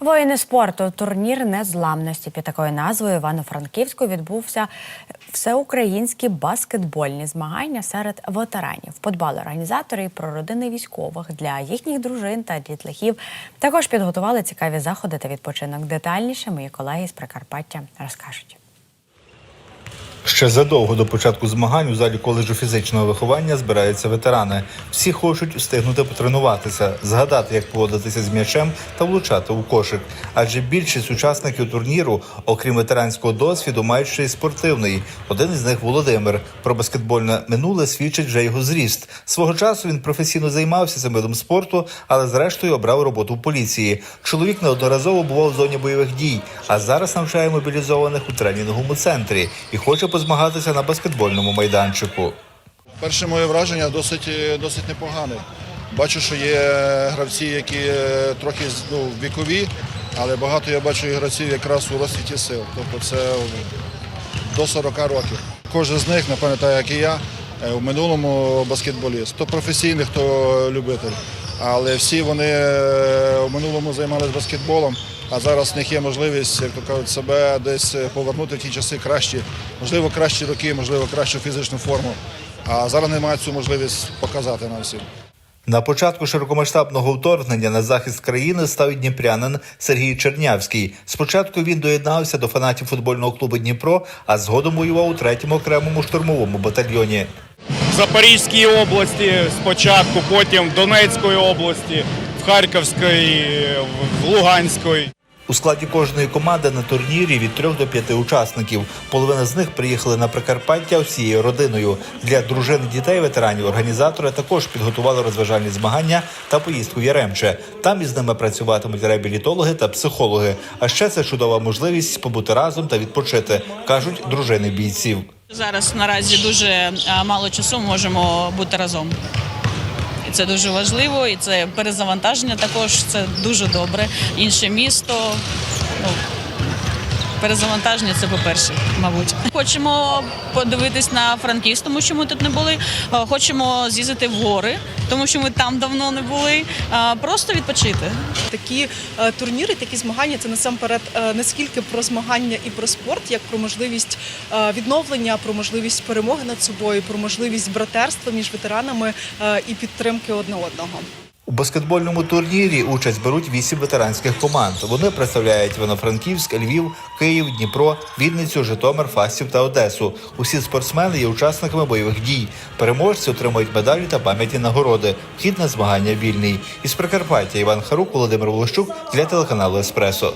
Воїни спорту турнір незламності під такою назвою Івано-Франківську відбувся всеукраїнські баскетбольні змагання серед ветеранів. Подбали організатори і про родини військових для їхніх дружин та дітлахів. Також підготували цікаві заходи та відпочинок. Детальніше мої колеги з Прикарпаття розкажуть. Ще задовго до початку змагань у залі коледжу фізичного виховання збираються ветерани. Всі хочуть встигнути потренуватися, згадати, як поводитися з м'ячем та влучати у кошик. Адже більшість учасників турніру, окрім ветеранського досвіду, мають ще й спортивний. Один із них Володимир. Про баскетбольне минуле свідчить вже його зріст. Свого часу він професійно займався цим видом спорту, але зрештою обрав роботу в поліції. Чоловік неодноразово бував в зоні бойових дій, а зараз навчає мобілізованих у тренінговому центрі і хоче позмагатися на баскетбольному майданчику. Перше моє враження досить, досить непогане. Бачу, що є гравці, які е, трохи ну, вікові, але багато я бачу і гравців якраз у розцвіті сил. Тобто це до 40 років. Кожен з них, напевно, так як і я, е, у минулому баскетболіст. То професійний, хто любитель. Але всі вони е, у минулому займалися баскетболом, а зараз в них є можливість, як то кажуть, себе десь повернути в ті часи кращі, можливо, кращі роки, можливо, кращу фізичну форму. А зараз не мають цю можливість показати нам всім. На початку широкомасштабного вторгнення на захист країни став дніпрянин Сергій Чернявський. Спочатку він доєднався до фанатів футбольного клубу Дніпро, а згодом воював у третьому окремому штурмовому батальйоні. Запорізькій області спочатку, потім в Донецької області, в Харківській, в Луганській. У складі кожної команди на турнірі від трьох до п'яти учасників. Половина з них приїхали на Прикарпаття всією родиною. Для дружин дітей ветеранів організатори також підготували розважальні змагання та поїздку в Яремче. Там із ними працюватимуть реабілітологи та психологи. А ще це чудова можливість побути разом та відпочити, кажуть дружини бійців. Зараз наразі дуже е, мало часу можемо бути разом. І це дуже важливо, і це перезавантаження також це дуже добре. Інше місто. Ну, перезавантаження це по-перше, мабуть. Хочемо подивитись на Франківськ, тому що ми тут не були. Е, Хочемо з'їздити в гори, тому що ми там давно не були. Е, Просто відпочити. Такі е, турніри, такі змагання це насамперед е, не скільки про змагання і про спорт, як про можливість відновлення, про можливість перемоги над собою, про можливість братерства між ветеранами і підтримки одне одного. У баскетбольному турнірі участь беруть вісім ветеранських команд. Вони представляють Івано-Франківськ, Львів, Київ, Дніпро, Вінницю, Житомир, Фастів та Одесу. Усі спортсмени є учасниками бойових дій. Переможці отримують медалі та пам'ятні нагороди. Вхід на змагання вільний. Із Прикарпаття Іван Харук, Володимир Волощук для телеканалу Еспресо.